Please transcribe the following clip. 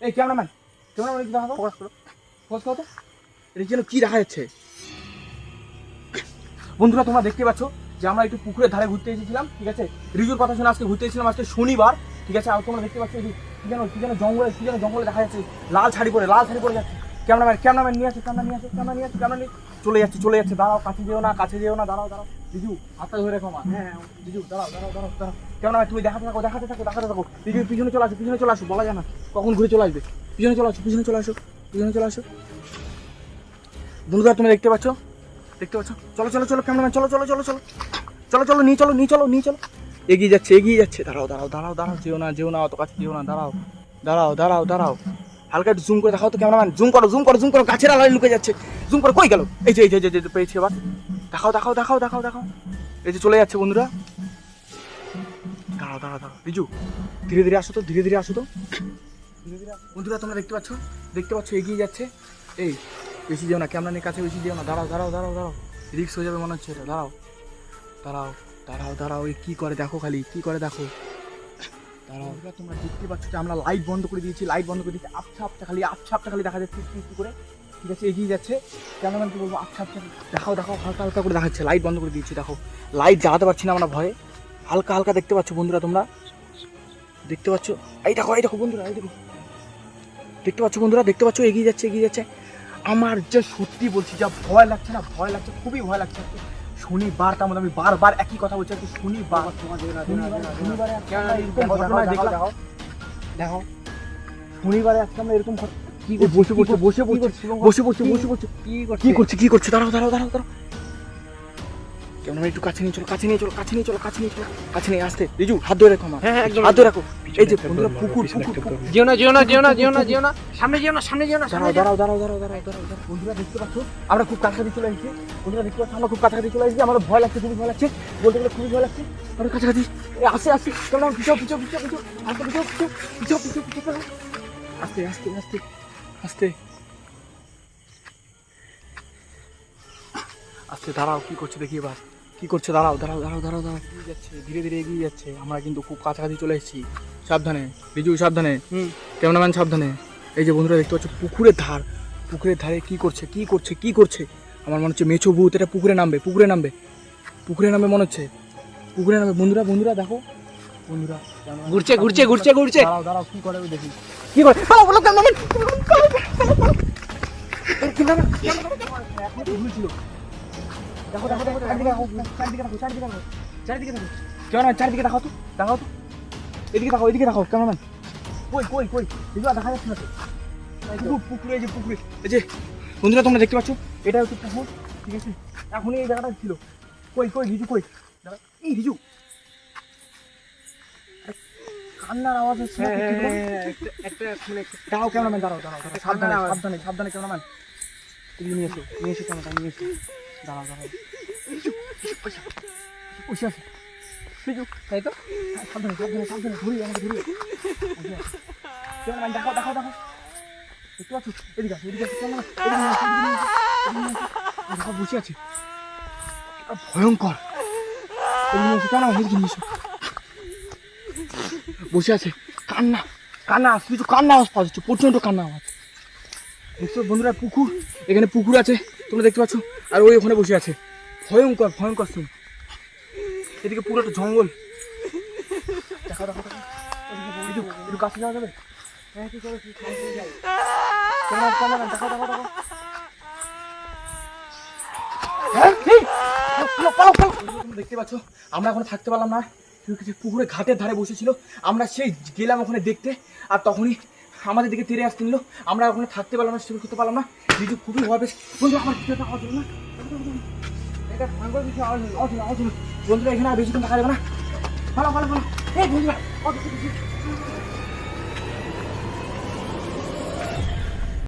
এই cameraman cameraman একটু দেখাবো? ফোকাস করো। ফোকাস করো তো। এটা যেন কি দেখা যাচ্ছে? বন্ধুরা তোমরা দেখতে পাচ্ছ যে আমরা একটু পুকুরের ধারে ঘুরতে এসেছিলাম ঠিক আছে? রিজুর কথা শুনে আজকে ঘুরতে এসেছিলাম আজকে শনিবার ঠিক আছে? আর তোমরা দেখতে পাচ্ছ এই কি যেন কি যেন জঙ্গলে কি যেন জঙ্গলে দেখা যাচ্ছে লাল শাড়ি পরে লাল শাড়ি পরে যাচ্ছে। ক্যামেরাম্যান ক্যামেরাম্যান নিয়ে আসে ক্যামেরা নিয়ে আসে ক্যামেরা নিয়ে আসে। ক্যামেরা নিয়ে চলে যাচ্ছে চলে যাচ্ছে। দাঁড়াও কাছে যেও না কাছে যেও না দাঁড়াও দাঁড়াও। ধরে হ্যাঁ ক্যামেরাম্যান তুমি দেখাতে থাকো দেখাতে থাকো পিছনে চলে পিছনে চলে আসো বলা যায় না। কখন ঘুরে চলে আসবে? পিছনে চলে আসো পিছনে চলে আসো পিছনে চলে আসো। বন্ধুরা তুমি দেখতে পাচ্ছ? দেখতে পাচ্ছ? চলো চলো চলো ক্যামেরাম্যান চলো চলো চলো চলো। চলো চলো নিয়ে চলো নিয়ে চলো নিয়ে চলো। এগিয়ে যাচ্ছে এগিয়ে যাচ্ছে। দাঁড়াও দাঁড়াও দাঁড়াও দাঁড়াও যেও না যেও না অত কাছে যেও না দাঁড়াও। দাঁড়াও দাঁড়াও দাঁড়াও। হালকা একটু জুম করে দেখাও তো ক্যামেরাম্যান জুম করো জুম করো জুম করো গাছের আলাদা লুকে যাচ্ছে। জুম করে কই গেল? এই যে, এই যে পেয়েছি এবার। দেখাও দেখাও দেখাও দেখাও দেখাও। এই যে চলে যাচ্ছে বন্ধুরা। দাঁড়াও দাঁড়াও দাঁড়াও। রিজু ধীরে ধীরে আসো তো, ধীরে ধীরে আসো তো। ধীরে ধীরে বন্ধুরা, তোমরা দেখতে পাচ্ছ? দেখতে পাচ্ছ? এগিয়ে যাচ্ছে। এই, বেশি যেও না, ক্যামেরা নিয়ে কাছে বেশি যেও না। দাঁড়াও দাঁড়াও দাঁড়াও দাঁড়াও। রিক্স হয়ে যাবে মনে হচ্ছে এটা। দাঁড়াও দাঁড়াও দাঁড়াও দাঁড়াও। এই কী করে দেখো খালি? কী করে দেখো? দাঁড়াও। তোমরা দেখতে পাচ্ছ যে আমরা লাইট বন্ধ করে দিয়েছি লাইট বন্ধ করে দিয়েছি। আবছা আবছা, খালি আবছা আবছা খালি দেখা যাচ্ছে। কি করে? ঠিক আছে এগিয়ে যাচ্ছে। ক্যামেরাম্যান কি বলব আচ্ছা আচ্ছা দেখাও দেখাও হালকা হালকা করে দেখাচ্ছে। লাইট বন্ধ করে দিয়েছি দেখো। লাইট জ্বালাতে পারছি না আমরা ভয়ে। হালকা হালকা দেখতে পাচ্ছ বন্ধুরা তোমরা। দেখতে পাচ্ছ? এই দেখো এই দেখো বন্ধুরা এই দেখো। দেখতে পাচ্ছ বন্ধুরা? দেখতে পাচ্ছ? এগিয়ে যাচ্ছে এগিয়ে যাচ্ছে। আমার যে সত্যি বলছি যা ভয় লাগছে না ভয় লাগছে খুবই ভয় লাগছে। শনিবার তার মধ্যে আমি বারবার একই কথা বলছি আজকে শনিবার। শনিবারে- শনিবারে দেখো শনিবারে আজকে আমরা এরকম কি বসে বসে বসে বসে বসে বসে বসে বসে। কি করছে? কি করছে? দাঁড়াও দাঁড়াও দাঁড়াও দাঁড়াও। কেন একটু কাছে নিয়ে চলো কাছে নিয়ে চলো কাছে নিয়ে চলো কাছে নিয়ে চলো। কাছে নিয়ে আসতে। রিজু হাত ধরে রাখো আমার হ্যাঁ, হ্যাঁ, হাত ধরে রাখো। এই যে বন্ধুরা পুকুর পুকুর পুকুর। যেও না যেও না যেও না যেও না। যেও না সামনে যেও না সামনে যেও না। দাঁড়াও। দাঁড়াও দাঁড়াও দাঁড়াও দাঁড়াও দাঁড়াও। বন্ধুরা দেখতে পাচ্ছ? আমরা খুব কাছাকাছি চলে এসেছি। বন্ধুরা দেখতে পাচ্ছ? আমরা খুব কাছাকাছি চলে এসেছি। আমার ভয় লাগছে খুবই ভয় লাগছে। বলতে গেলে খুবই ভয় লাগছে। আমরা কাছাকাছি। আসে আসে চলো পিছাও পিছাও পিছাও পিছাও আস্তে পিছাও পিছাও পিছাও পিছাও পিছাও আস্তে আস্তে আস্তে। আস্তে। আস্তে দাঁড়াও কি করছে দেখি এবার। কি করছে? দাঁড়াও দাঁড়াও দাঁড়াও দাঁড়াও দাঁড়াও। এগিয়ে যাচ্ছে ধীরে ধীরে এগিয়ে যাচ্ছে। আমরা কিন্তু খুব কাছাকাছি চলে এসেছি। সাবধানে রিজু সাবধানে। হুম। ক্যামেরাম্যান সাবধানে। এই যে বন্ধুরা দেখতে পাচ্ছ পুকুরের ধার। পুকুরের ধারে কি করছে কি করছে কি করছে? আমার মনে হচ্ছে মেছো ভূত এটা পুকুরে নামবে পুকুরে নামবে। পুকুরে নামবে মনে হচ্ছে। পুকুরে নামবে। বন্ধুরা বন্ধুরা দেখো। বন্ধুরা ঘুরছে ঘুরছে ঘুরছে ঘুরছে। দাঁড়াও দাঁড়াও কি করে দেখি। কি করে? দেখো দেখো দেখো চারিদিকে দেখাও তো দেখাও তো এদিকে দেখো এদিকে দেখো ক্যামেরাম্যান কই কই কই এগুলো দেখা যাচ্ছে না তো। পুকুরে এই যে পুকুরে এই যে বন্ধুরা তোমরা দেখতে পাচ্ছ? এটা হচ্ছে পুকুর। ঠিক আছে? এখনই এই জায়গাটা ছিল। কই কই রিজু কই? এই রিজু। কান্নার আওয়াজ হচ্ছে একটা মানে দাও দাঁড়াও দাঁড়াও হ্যাঁ, সাবধানে সাবধানে সাবধানে ক্যামেরাম্যান তুমি নিয়ে এসো নিয়ে এসো ক্যামেরাটা নিয়ে এসো। দাঁড়াও দাঁড়াও। বসে আসো তাই তো? সাবধানে সাবধানে সাবধানে ঘুরি আমাকে ঘুরি ক্যামেরাম্যান দেখাও দেখাও আছো এদিকে আসো এদিকে আসো ক্যামেরা বসে আছে। ভয়ঙ্কর। কেন এদিকে নিয়ে এসো। বসে আছে। কান্না কান্না আওয়াজ, কিছু কান্না আওয়াজ পাওয়া যাচ্ছে, প্রচণ্ড কান্না আওয়াজ। বন্ধুরা, পুকুর, এখানে পুকুর আছে, তোমরা দেখতে পাচ্ছ, আর ওই ওখানে বসে আছে। ভয়ঙ্কর ভয়ঙ্কর সিন এদিকে পুরোটা জঙ্গল। দেখো দেখো একটু একটু কাছে যাওয়া যাবে? দেখতে পাচ্ছ, আমরা এখন থাকতে পারলাম না। পুকুরে ঘাটের ধারে বসেছিল। আমরা সেই গেলাম ওখানে দেখতে, আর তখনই আমাদের দিকে তেরে আসতে নিল। আমরা ওখানে থাকতে পারলাম না সেগুলো করতে পারলাম না। রিজু খুবই ভয় বন্ধু আমার একটা না। কিছু আওয়াজ আওয়াজ আওয়াজ বন্ধুরা, এখানে আর বেশিক্ষণ থাকা যাবে না। ভালো ভালো ভালো এই বন্ধুরা